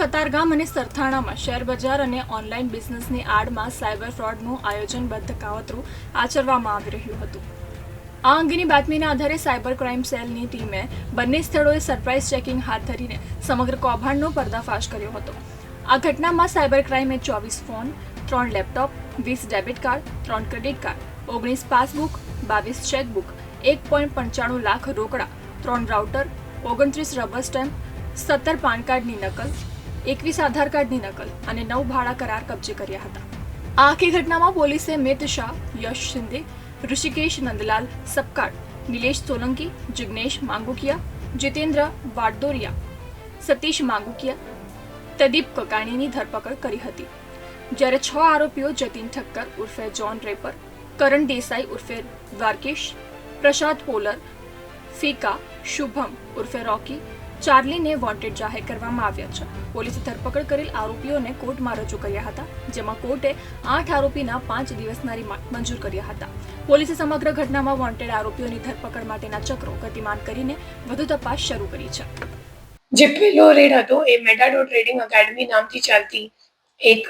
કતારગામ અને સરથાણામાં શેર બજાર અને ઓનલાઈન બિઝનેસની આડમાં સાયબર ફ્રોડનું આયોજનબદ્ધ કાવતરું આચરવામાં આવી રહ્યું હતું. આ અંગેની બાતમીના આધારે સાયબર ક્રાઇમ સેલની ટીમે બંને સ્થળોએ સરપ્રાઇઝ ચેકિંગ હાથ ધરીને સમગ્ર કૌભાંડનો પર્દાફાશ કર્યો હતો. આ ઘટનામાં સાયબર ક્રાઇમે ચોવીસ ફોન, ત્રણ લેપટોપ, વીસ ડેબિટ કાર્ડ, ત્રણ ક્રેડિટ કાર્ડ, ઓગણીસ પાસબુક, બાવીસ ચેકબુક, એક પોઈન્ટ પંચાણું લાખ રોકડા, ત્રણ રાઉટર, ઓગણત્રીસ રબર સ્ટેમ્પ સત્તર પાન કાર્ડની નકલ, એકવીસ આધાર કાર્ડની નકલ અને નવ ભાડા કરાર કબજે કર્યા હતા. આ આખી ઘટનામાં પોલીસે મિત શાહ, યશ શિંદે, ઋષિકેશ નંદલાલ સપકાળ નિલેશ સોલંકી, જિગ્નેશ માંગુકિયા, જીતેન્દ્ર વાડદોરિયા, સતીશ માંગુકિયા તદીપ કકાણીની ધરપકડ કરી હતી. જ્યારે છ આરોપીઓ જતીન ઠક્કર ઉર્ફે જોન રેપર, કરણ દેસાઈ ઉર્ફે દ્વારકેશ પ્રસાદ પોલર, ફિકા, શુભમ ઉર્ફે રોકી ચાર્લીને વોન્ટેડ જાહેર કરવામાં આવ્યા છે. પોલીસે ધરપકડ કરેલ આરોપીઓને કોર્ટમાં રજૂ કર્યા હતા, જેમાં કોર્ટે આઠ આરોપીના પાંચ દિવસના રિમાન્ડ મંજૂર કર્યા હતા. પોલીસે સમગ્ર ઘટનામાં વોન્ટેડ આરોપીઓની ધરપકડ માટેના ચક્રો ગતિમાન કરીને વધુ તપાસ શરૂ કરી છે. જે પહેલો રેડ હતો એ મેટાડો ટ્રેડિંગ એકેડમી નામથી ચાલતી એક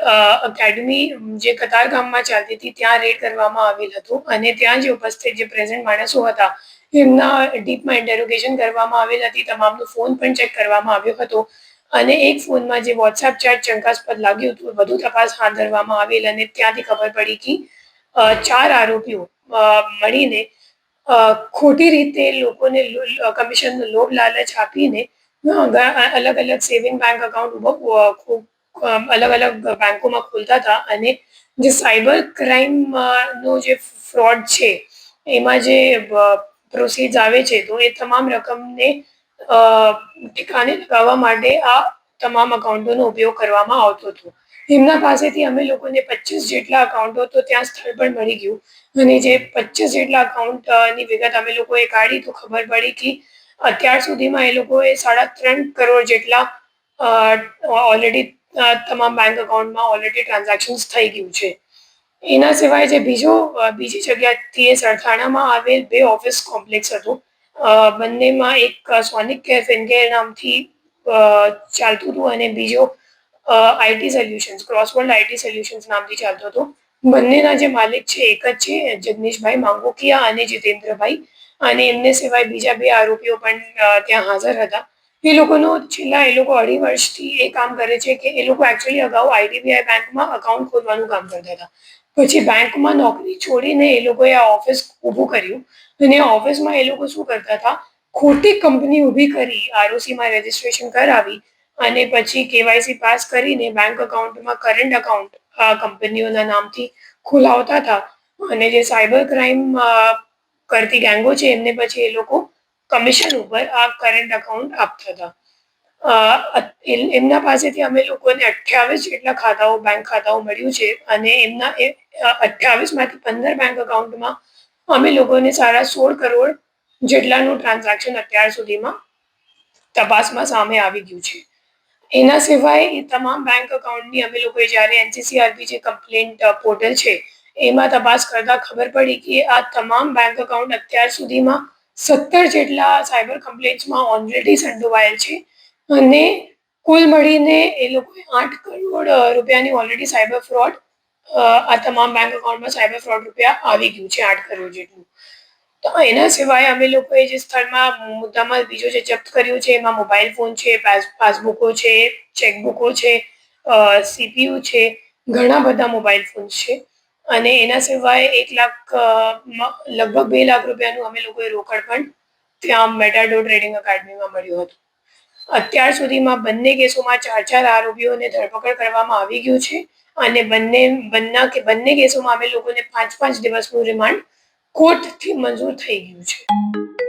એકેડમી, જે કતારગામમાં ચાલતી હતી, ત્યાં રેડ કરવામાં આવેલ હતું અને ત્યાં જે ઉપસ્થિત જે પ્રેઝન્ટ માણસો હતા એમના ડીપમાં ઇન્ટેરોગેશન કરવામાં આવેલ હતી. તમામનો ફોન પણ ચેક કરવામાં આવ્યો હતો. અને એક ફોનમાં જે વોટ્સએપ ચેટ શંકાસ્પદ લાગ્યું હતું, વધુ તપાસ હાથ ધરવામાં આવેલ અને ત્યાંથી ખબર પડી કે ચાર આરોપીઓ મળીને ખોટી રીતે લોકોને કમિશનનો લોભ લાલચ આપીને અલગ અલગ સેવિંગ બેંક અકાઉન્ટ ઊભો અલગ અલગ બેંકોમાં ખોલતા હતા. અને જે સાયબર ક્રાઇમ નો જે ફ્રોડ છે, એમાં જે પ્રોસીડ આવે છે તો એ તમામ રકમને અ, ઠેકાણે લગાવવા માટે આ તમામ અકાઉન્ટોનો ઉપયોગ કરવામાં આવતો હતો. એમના પાસેથી અમે લોકોને પચીસ જેટલા અકાઉન્ટો તો ત્યાં સ્થળ પણ મળી ગયું. અને જે પચીસ જેટલા અકાઉન્ટની વિગત અમે લોકોએ કાઢી તો ખબર પડી કે અત્યાર સુધીમાં એ લોકોએ સાડા ત્રણ કરોડ જેટલા ઓલરેડી તમામ બેંક અકાઉન્ટમાં ઓલરેડી ટ્રાન્ઝેક્શન્સ થઈ ગયું છે. એના સિવાય જે બીજો બીજી જગ્યાથી એ સરથાણામાં આવેલ બે ઓફિસ કોમ્પ્લેક્સ હતું. બંનેમાં એક સોનિક કેર ફિનકેર નામથી ચાલતું હતું અને બીજો IT solutions crossworld IT solutions નામથી ચાલતો હતો. બંનેના જે માલિક છે એક જ છે, જગદીશભાઈ માંગોકિયા અને જીતેન્દ્રભાઈ. અને એમને સિવાય બીજા બે આરોપીઓ પણ ત્યાં હાજર હતા. એ લોકોનો છેલ્લા, એ લોકો અઢી વર્ષથી એ કામ કરે છે કે એ લોકો એકચ્યુઅલી અગાઉ આઈડીબીઆઈ બેંકમાં અકાઉન્ટ ખોલવાનું કામ કરતા હતા. પછી બેંકમાં નોકરી છોડીને એ લોકોએ આ ઓફિસ ઊભું કર્યું. અને ઓફિસમાં એ લોકો શું કરતા હતા? ખોટી કંપની ઊભી કરી, આરઓસીમાં રજીસ્ટ્રેશન કરાવી અને પછી કેવાયસી પાસ કરીને બેંક અકાઉન્ટમાં કરંટ અકાઉન્ટ કંપનીઓના નામથી ખોલાવતા હતા. અને જે સાયબર ક્રાઇમ કરતી ગેંગો છે, એમને પછી એ લોકો કમિશન ઉપર આ કરંટ અકાઉન્ટ આપતા હતા. એમના પાસેથી અમે લોકોને અઠ્યાવીસ જેટલા ખાતાઓ બેંક ખાતાઓ મળ્યું છે અને એમના એ અઠ્યાવીસમાંથી પંદર બેંક અકાઉન્ટમાં અમે લોકોને સારા સોળ કરોડ જેટલાનું ટ્રાન્ઝેક્શન અત્યાર સુધીમાં તપાસમાં સામે આવી ગયું છે. એના સિવાય એ તમામ બેંક અકાઉન્ટની અમે લોકોએ જ્યારે એનસીસીઆરબી જે કમ્પ્લેન્ટ પોર્ટલ છે, એમાં તપાસ કરતા ખબર પડી કે આ તમામ બેંક અકાઉન્ટ અત્યાર સુધીમાં સત્તર જેટલા સાયબર કમ્પ્લેન્ટ્સમાં ઓલરેડી સંડોવાયેલ છે. અને કુલ મળીને એ લોકોએ આઠ કરોડ રૂપિયાની ઓલરેડી સાયબર ફ્રોડ આ તમામ બેંક અકાઉન્ટમાં સાયબર ફ્રોડ રૂપિયા આવી ગયું છે આઠ કરોડ જેટલું. તો એના સિવાય અમે લોકોએ જે સ્થળમાં મુદ્દામાં બીજો જે જપ્ત કર્યું છે, એમાં મોબાઈલ ફોન છે પાસ- પાસબુકો છે ચેકબુકો છે સીપીયુ છે, ઘણા બધા મોબાઈલ ફોન છે. અને એના સિવાય એક લાખ લગભગ બે લાખ રૂપિયાનું અમે લોકોએ રોકડ પણ ત્યાં મેટાડો ટ્રેડિંગ એકેડમીમાં મળ્યું હતું. અત્યાર સુધીમાં બંને કેસોમાં ચાર ચાર આરોપીઓને ધરપકડ કરવામાં આવી ગયું છે અને બંને બંને કે, બંને કેસોમાં અમે લોકોને પાંચ પાંચ દિવસનું રિમાન્ડ કોર્ટથી મંજૂર થઈ ગયું છે.